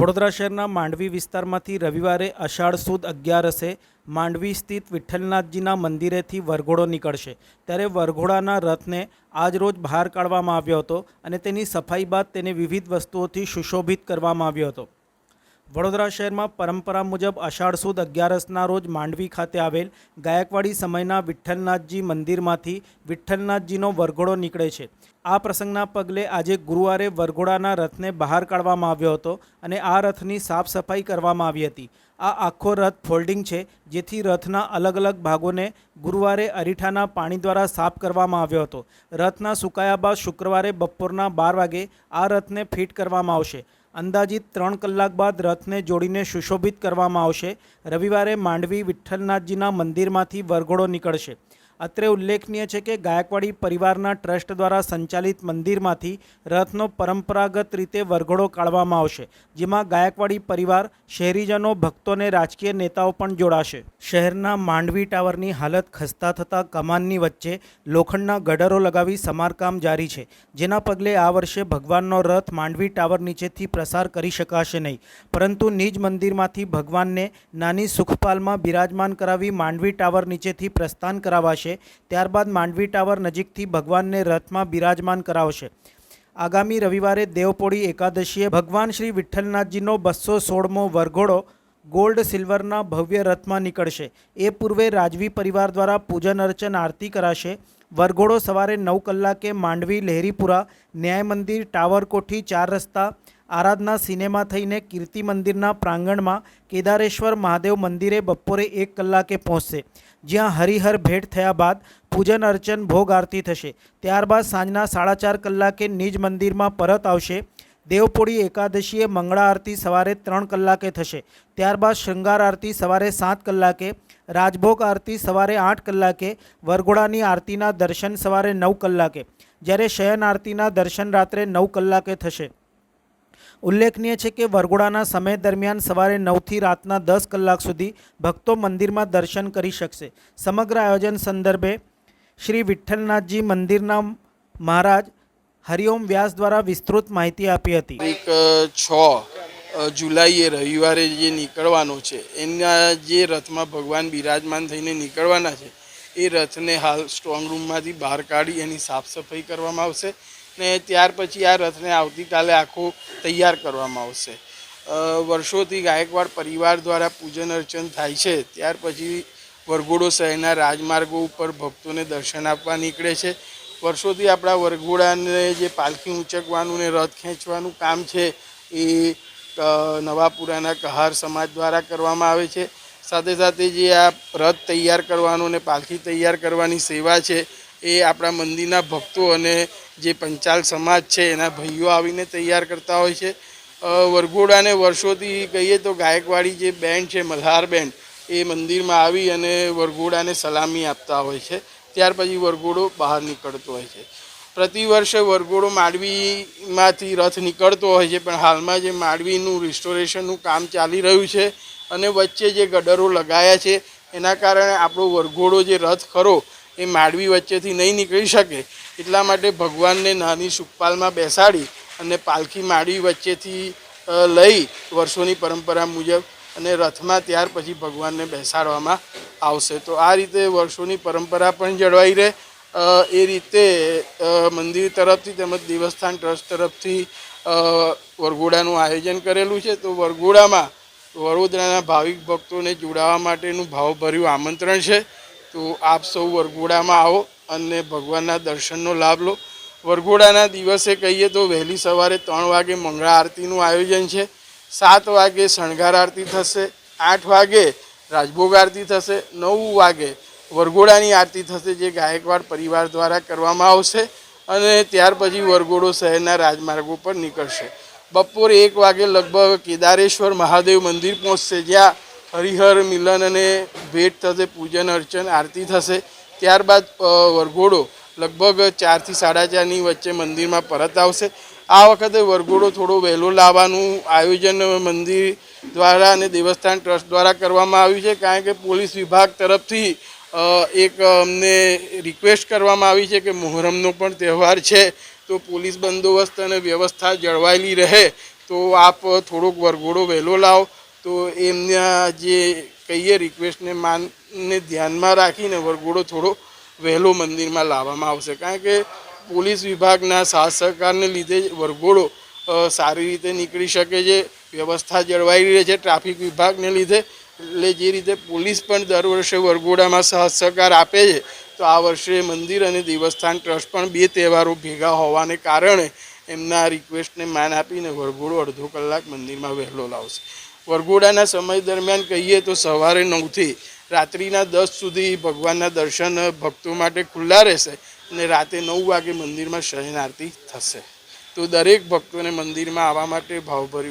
વડોદરા શહેરના માંડવી વિસ્તારમાંથી રવિવારે અષાઢ સુદ અગિયારસે માંડવી સ્થિત વિઠ્ઠલનાથજીના મંદિરેથી વરઘોડો નીકળશે. ત્યારે વરઘોડાના રથને આજરોજ બહાર કાઢવામાં આવ્યો હતો અને તેની સફાઈ બાદ તેને વિવિધ વસ્તુઓથી સુશોભિત કરવામાં આવ્યો હતો. વડોદરા શહેરમાં પરંપરા મુજબ અષાઢ સુદ અગિયારસના રોજ માંડવી ખાતે આવેલ ગાયકવાડી સમયના વિઠ્ઠલનાથજી મંદિરમાંથી વિઠ્ઠલનાથજીનો વરઘોડો નીકળે છે. આ પ્રસંગના પગલે આજે ગુરુવારે વરઘોડાના રથને બહાર કાઢવામાં આવ્યો હતો અને આ રથની સાફ સફાઈ કરવામાં આવી હતી. આ આખો રથ ફોલ્ડિંગ છે, જેથી રથના અલગ અલગ ભાગોને ગુરુવારે અરીઠાના પાણી દ્વારા સાફ કરવામાં આવ્યો હતો. રથના સુકાયા બાદ શુક્રવારે બપોરના બાર વાગે આ રથને ફિટ કરવામાં આવશે. અંદાજિત ત્રણ કલાક બાદ રથને જોડીને સુશોભિત કરવામાં આવશે. રવિવારે માંડવી વિઠ્ઠલનાથજીના મંદિરમાંથી વરઘોડો નીકળશે. અત્રે ઉલ્લેખનીય છે કે ગાયકવાડી પરિવારના ટ્રસ્ટ દ્વારા સંચાલિત મંદિરમાંથી રથનો પરંપરાગત રીતે વરઘોડો કાઢવામાં આવશે, જેમાં ગાયકવાડી પરિવાર, શહેરીજનો, ભક્તોને રાજકીય નેતાઓ પણ જોડાશે. શહેરના માંડવી ટાવરની હાલત ખસ્તા થતાં કમાનની વચ્ચે લોખંડના ગડરો લગાવી સમારકામ જારી છે, જેના પગલે આ વર્ષે ભગવાનનો રથ માંડવી ટાવર નીચેથી પ્રસાર કરી શકાશે નહીં. પરંતુ નિજ મંદિરમાંથી ભગવાનને નાની સુખપાલમાં બિરાજમાન કરાવી માંડવી ટાવર નીચેથી પ્રસ્થાન કરાવાશે. ત્યારબાદ માંડવી ટાવર નજીકથી ભગવાનને રથમાં બિરાજમાન કરાવશે. આગામી રવિવારે દેવપોળી એકાદશીએ ભગવાન શ્રી વિઠ્ઠલનાથજીનો બસો સોળમો વરઘોડો ગોલ્ડ સિલ્વરના ભવ્ય રથમાં નીકળશે. એ પૂર્વે રાજવી પરિવાર દ્વારા પૂજન અર્ચન આરતી કરાશે. વરઘોડો સવારે નવ કલાકે માંડવી, લહેરીપુરા ન્યાય મંદિર ટાવર કોઠી ચાર રસ્તા આરાધના સિનેમા થઈને કીર્તિ મંદિરના પ્રાંગણમાં કેદારેશ્વર મહાદેવ મંદિરે બપોરે એક કલાકે પહોંચશે. જ્યાં હરિહર ભેટ થયા બાદ પૂજન અર્ચન ભોગ આરતી થશે. ત્યારબાદ સાંજના સાડા ચાર કલાકે નિજ મંદિરમાં પરત આવશે. દેવપોળી એકાદશીએ મંગળા આરતી સવારે ત્રણ કલાકે થશે. ત્યારબાદ શૃંગાર આરતી સવારે સાત કલાકે, રાજભોગ આરતી સવારે આઠ કલાકે, વરઘોડાની આરતીના દર્શન સવારે નવ કલાકે. જ્યારે શયન આરતીના દર્શન રાત્રે નવ કલાકે થશે. ઉલ્લેખનીય છે કે વરઘોડાના સમય દરમિયાન સવારે નવથી રાતના દસ કલાક સુધી ભક્તો મંદિરમાં દર્શન કરી શકશે. સમગ્ર આયોજન સંદર્ભે શ્રી વિઠ્ઠલનાથજી મંદિરના મહારાજ હરિઓમ વ્યાસ દ્વારા વિસ્તૃત માહિતી આપી હતી. એક છ જુલાઈએ રવિવારે જે નીકળવાનો છે, એના જે રથમાં ભગવાન બિરાજમાન થઈને નીકળવાના છે એ રથને હાલ સ્ટ્રોંગ રૂમમાંથી બહાર કાઢી એની સાફ સફાઈ કરવામાં આવશે ને ત્યાર પછી આ રથને આવતીકાલે આખો તૈયાર કરવામાં આવશે. વર્ષોથી ગાયકવાડ પરિવાર દ્વારા પૂજન અર્ચન થાય છે. ત્યાર પછી વરઘોડો શહેરના રાજમાર્ગો ઉપર ભક્તોને દર્શન આપવા નીકળે છે. વર્ષોથી આપણા વરઘોડાને જે પાલખી ઊંચકવાનું ને રથ ખેંચવાનું કામ છે એ નવાપુરાના કહાર સમાજ દ્વારા કરવામાં આવે છે. સાથે સાથે જે આ રથ તૈયાર કરવાનું અને પાલખી તૈયાર કરવાની સેવા છે, એ આપણા મંદિરના ભક્તો અને જે પંચાલ સમાજ છે, એના ભાઈઓ આવીને તૈયાર કરતા હોય છે. વરઘોડાને વર્ષોથી કહીએ તો ગાયકવાડી જે બેન્ડ છે, મલ્હાર બેન્ડ, એ મંદિરમાં આવી અને વરઘોડાને સલામી આપતા હોય છે. ત્યાર પછી વરઘોડો બહાર નીકળતો હોય છે. પ્રતિ વર્ષે વરઘોડો માંડવીમાંથી રથ નીકળતો હોય છે, પણ હાલમાં જે માંડવીનું રિસ્ટોરેશનનું કામ ચાલી રહ્યું છે અને વચ્ચે જે ગડરો લગાયા છે, એના કારણે આપણો વરઘોડો જે રથ ખરો, એ માડવી વચ્ચેથી નહીં નીકળી શકે. એટલા માટે ભગવાનને નાની સુખપાલમાં બેસાડી અને પાલખી માડવી વચ્ચેથી લઈ વર્ષોની પરંપરા મુજબ અને રથમાં ત્યાર પછી ભગવાનને બેસાડવામાં આવશે. તો આ રીતે વર્ષોની પરંપરા પણ જળવાઈ રહે. એ રીતે મંદિર તરફથી તેમજ દેવસ્થાન ટ્રસ્ટ તરફથી વરઘોડાનું આયોજન કરેલું છે. તો વરઘોડામાં વડોદરાના ભાવિક ભક્તોને જોડાવા માટેનું ભાવભર્યું આમંત્રણ છે. તો આપ સૌ વરઘોડામાં આવો અને ભગવાનના દર્શનનો લાભ લો. વરઘોડાના દિવસે કહીએ તો વહેલી સવારે ત્રણ વાગે મંગળા આરતીનું આયોજન છે. સાત વાગે શણગાર આરતી થશે. આઠ વાગે રાજભોગ આરતી થશે. નવ વાગે વરઘોડાની આરતી થશે જે ગાયકવાડ પરિવાર દ્વારા કરવામાં આવશે અને ત્યાર પછી વરઘોડો શહેરના રાજમાર્ગો પર નીકળશે. બપોરે એક વાગે લગભગ કેદારેશ્વર મહાદેવ મંદિર પહોંચશે. જ્યાં હરિહર મિલન અને ભેટ થશે, પૂજન, અર્ચન, આરતી થશે. ત્યારબાદ વરઘોડો લગભગ ચારથી સાડા ચારની વચ્ચે મંદિરમાં પરત આવશે. આ વખતે વરઘોડો થોડો વહેલો લાવવાનું આયોજન મંદિર દ્વારા અને દેવસ્થાન ટ્રસ્ટ દ્વારા કરવામાં આવ્યું છે. કારણ કે પોલીસ વિભાગ તરફથી એક અમને રિક્વેસ્ટ કરવામાં આવી છે કે મોહરમનો પણ તહેવાર છે. તો પોલીસ બંદોબસ્ત અને વ્યવસ્થા જળવાયેલી રહે, તો આપ થોડોક વરઘોડો વહેલો લાવો. તો એમના જે કહીએ રિક્વેસ્ટને માનને ધ્યાનમાં રાખીને વરઘોડો થોડો વહેલો મંદિરમાં લાવવામાં આવશે. કારણ કે પોલીસ વિભાગના સાથ સહકારને લીધે વરઘોડો સારી રીતે નીકળી શકે છે, વ્યવસ્થા જળવાઈ રહે છે. ટ્રાફિક વિભાગને લીધે એટલે જે રીતે પોલીસ પણ દર વર્ષે વરઘોડામાં સહકાર આપે છે, તો આ વર્ષે મંદિર અને દેવસ્થાન ટ્રસ્ટ પણ બે તહેવારો ભેગા હોવાને કારણે એમના રિક્વેસ્ટને માન આપીને વરઘોડો અડધો કલાક મંદિરમાં વહેલો લાવશે. વરઘોડાના સમય દરમિયાન કહીએ તો સવારે નવથી રાત્રિના દસ સુધી ભગવાનના દર્શન ભક્તો માટે ખુલ્લા રહેશે અને રાતે નવ વાગે મંદિરમાં શયન આરતી થશે. તો દરેક ભક્તોને મંદિરમાં આવવા માટે ભાવભર્યું